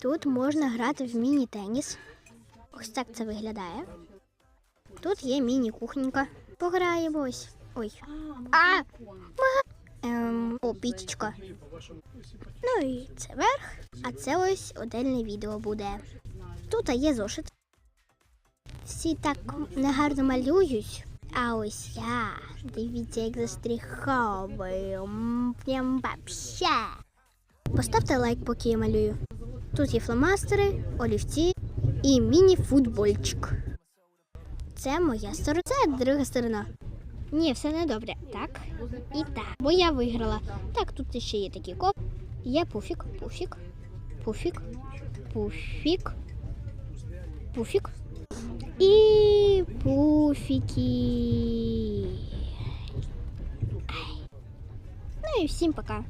Тут можна грати в міні-теніс. Ось так це виглядає. Тут є міні-кухонька. Пограємось. Ой. А! Ем, о, пічечка. Ну і це верх, а це ось отдельне відео буде. Тут є зошит. Всі так негарно малюють. А ось я. Дивіться, як застріховую. Прям вообще. Поставте лайк, поки я малюю. Тут є фломастери, олівці і міні-футбольчик. Це моя сторона, це друга сторона. Ні, все не добре. Так і так. Бо я виграла. Так, тут ще є такі коп. Є пуфік, пуфік, пуфік, пуфік, пуфік. І пуфіки. Ну і всім пока.